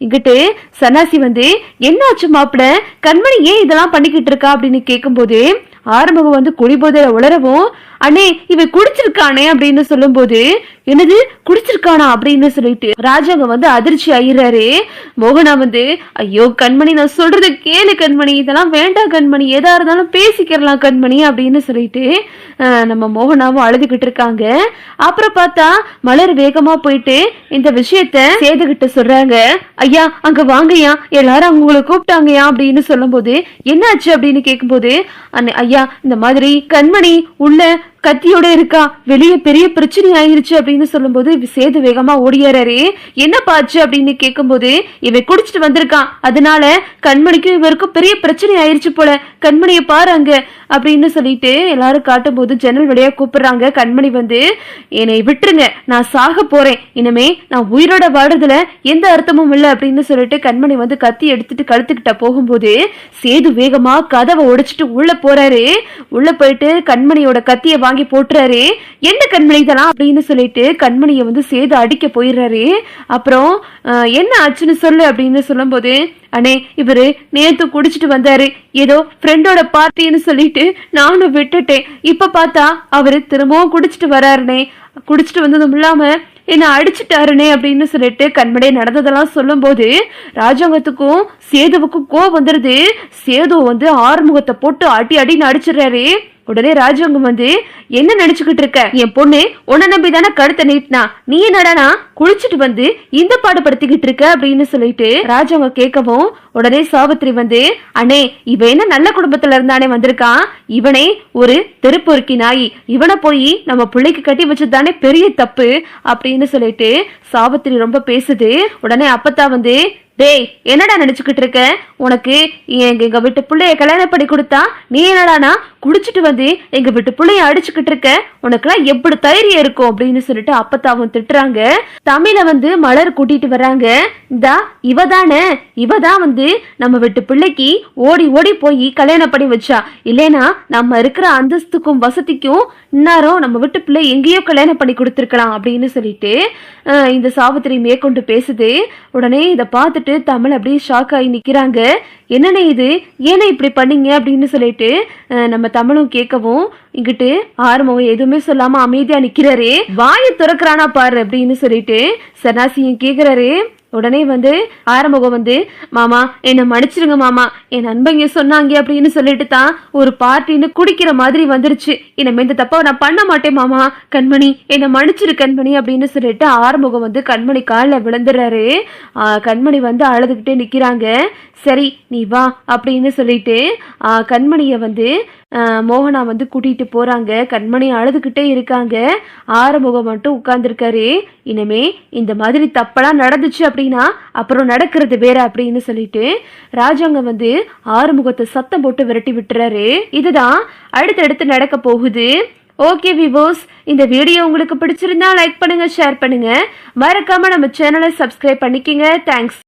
இங்கிட்டு சன்னாசி வந்து என்னாச்சு மாப்பிள? கண்மணி ஏன் இதெல்லாம் பண்ணிக்கிட்டு இருக்கா? அப்படின்னு கேட்கும்போது ஆரம்பம் வந்து குடிபோதையில உளரவும் அண்ணே இவன் குடிச்சிருக்கானே அப்படின்னு சொல்லும்போது என்னது குடிச்சிருக்கானா அப்படின்னு சொல்லிட்டு ராஜாங்க வந்து அதிர்ச்சி ஆயிடுறாரு. மோகனா வந்து ஐயோ கண்மணி நான் சொல்றது கேளு கண்மணி இதெல்லாம் வேண்டாம் கண்மணி எதா இருந்தாலும் பேசிக்கிறலாம் கண்மணி அப்படின்னு சொல்லிட்டு அஹ், நம்ம மோகனாவும் அழுதுகிட்டு இருக்காங்க. அப்புறம் பார்த்தா மலர் வேகமா போயிட்டு இந்த விஷயத்த சேதுகிட்ட சொல்றாங்க. ஐயா அங்க வாங்கய்யா எல்லாரும் அவங்களை கூப்பிட்டாங்கயா அப்படின்னு சொல்லும்போது என்னாச்சு அப்படின்னு கேட்கும்போது அண்ணே, ஐயா இந்த மாதிரி கண்மணி உள்ள கத்தியோட இருக்கா? வெளியே பெரிய பிரச்சனை ஆயிருச்சு அப்படின்னு சொல்லும்போது சேது வேகமா ஓடியாரு என்ன பாச்சு அப்படின்னு கேட்கும்போது இவன் குடிச்சிட்டு வந்திருக்கான். அதனால கண்மணிக்கும் இவருக்கும் பெரிய பிரச்சனை ஆயிருச்சு போல. கண்மணியை பாரு அங்க. அப்படின்னு சொல்லிட்டு எல்லாரும் காட்டும் போது ஜன்னல் வழியா கூப்பிடுறாங்க. கண்மணி வந்து என்னை விட்டுருங்க. நான் சாக போறேன். இனிமே நான் உயிரோட வாடுறதுல எந்த அர்த்தமும் இல்லை. அப்படின்னு சொல்லிட்டு கண்மணி வந்து கத்தி எடுத்துட்டு கழுத்துக்கிட்ட போகும்போது சேது வேகமா கதவை உடைச்சிட்டு உள்ள போறாரு. உள்ள போயிட்டு கண்மணியோட கத்தியை வாங்கி போட்டுறாரு. என்ன கண்மணி இதெல்லாம் அப்படின்னு சொல்லிட்டு கண்மணியை வந்து சேது அடிக்க போயிடுறாரு. அப்புறம் என்ன ஆச்சுன்னு சொல்லு அப்படின்னு சொல்லும்போது அண்ணே இவரு நேத்து குடிச்சிட்டு வந்தாரு. ஏதோ ஃப்ரெண்டோட பார்ட்டின்னு சொல்லிட்டு நானும் விட்டுட்டேன். இப்ப பார்த்தா அவரு திரும்பவும் குடிச்சிட்டு வராருனே. குடிச்சிட்டு வந்ததும் இல்லாம என்ன அடிச்சுட்டாருனே அப்படின்னு சொல்லிட்டு கண்மணி நடந்ததெல்லாம் சொல்லும்போது ராஜாங்கத்துக்கும் சேதுவுக்கும் கோவம் வந்துருது. சேது வந்து ஆறுமுகத்தை போட்டு அடி அடின்னு அடிச்சிடுறாரு. உடனே ராஜாங்கம் வந்து என்ன நினைச்சுக்கிட்டு இருக்க? என் பொண்ணு உன்னை நம்பி தானே கழுத்தை நீட்டினா? நீ என்னடானா? குளிச்சுட்டு வந்து இந்த பாடுபடுத்திக்கிட்டு இருக்க? அப்படின்னு சொல்லிட்டு ராஜவங்க கேட்கவும் உடனே சாவித்திரி வந்து அண்ணே இவன் என்ன நல்ல குடும்பத்துல இருந்தானே வந்திருக்கான்? இவனே ஒரு தெருப்பொருக்கி நாய் இவனை போய் நம்ம பிள்ளைக்கு கட்டி வச்சதுதானே பெரிய தப்பு? அப்படின்னு சொல்லிட்டு சாவித்திரி ரொம்ப பேசுது. உடனே அப்பத்தா வந்து டேய் என்னடா நினைச்சுக்கிட்டு இருக்க? உனக்கு எங்க எங்கள் வீட்டு பிள்ளைய கல்யாணம் பண்ணி கொடுத்தா நீ என்னடானா குடிச்சிட்டு வந்து எங்க வீட்டு பிள்ளைய அடிச்சுக்கிட்டு இருக்க உனக்கெல்லாம் எப்படி தைரியம் இருக்கும்? அப்படின்னு சொல்லிட்டு அப்பத்தாவும் திட்டுறாங்க. தமிழ வந்து மலர் கூட்டிட்டு வராங்க இந்தா இவ தானே இவ தான் வந்து நம்ம வீட்டு பிள்ளைக்கு ஓடி ஓடி போய் கல்யாணம் பண்ணி வச்சா. இல்லைனா நம்ம இருக்கிற அந்தஸ்துக்கும் வசதிக்கும் இன்னாரும் நம்ம வீட்டு பிள்ளை எங்கேயோ கல்யாணம் பண்ணி கொடுத்துருக்கலாம் அப்படின்னு சொல்லிட்டு இந்த சாவித்திரி மேற்கொண்டு பேசுது. உடனே இதை பார்த்துட்டு தமிழ் அப்படியே ஷாக் ஆகி நிற்கிறாங்க என்னண்ணே இது? ஏன்னா இப்படி பண்ணீங்க அப்படின்னு சொல்லிட்டு நம்ம தமிழும் கேட்கவும் இங்கிட்டு ஆறுமுகம் எதுவுமே சொல்லாம அமைதியா நிக்கிறாரு. வாயை திறக்கிறானா பாரு அப்படின்னு சொல்லிட்டு சனாசியும் கேக்குறாரு. உடனே வந்து ஆரம்பகம் வந்து மாமா என்னை மன்னிச்சிருங்க மாமா. என் நண்பங்க சொன்னாங்க அப்படின்னு சொல்லிட்டு தான் ஒரு பார்ட்டின்னு குடிக்கிற மாதிரி வந்துருச்சு. இனிமே இந்த தப்பா நான் பண்ண மாட்டேன் மாமா. கண்மணி என்னை மன்னிச்சிரு கண்மணி அப்படின்னு சொல்லிட்டு ஆறுமுகம் வந்து கண்மணி காலில் விழுந்துடுறாரு. கண்மணி வந்து அழுதுகிட்டே நிக்கிறாங்க. சரி நீ வா அப்படின்னு சொல்லிட்டு கண்மணியை வந்து மோகனா வந்து கூட்டிட்டு போறாங்க. கண்மணி அழுதுகிட்டே இருக்காங்க. ஆறுமுகம் மட்டும் உட்கார்ந்துருக்காரு. இனிமே இந்த மாதிரி தப்பெல்லாம் நடந்துச்சு அப்படின்னா அப்புறம் நடக்கிறது வேற அப்படின்னு சொல்லிட்டு ராஜாங்க வந்து ஆறுமுகத்தை சத்தம் போட்டு விரட்டி விட்டுறாரு. இதுதான் அடுத்தடுத்து நடக்க போகுது. ஓகே விவோஸ் இந்த வீடியோ உங்களுக்கு பிடிச்சிருந்தா லைக் பண்ணுங்க ஷேர் பண்ணுங்க. மறக்காம நம்ம சேனலை சப்ஸ்கிரைப் பண்ணிக்கங்க. தேங்க்ஸ்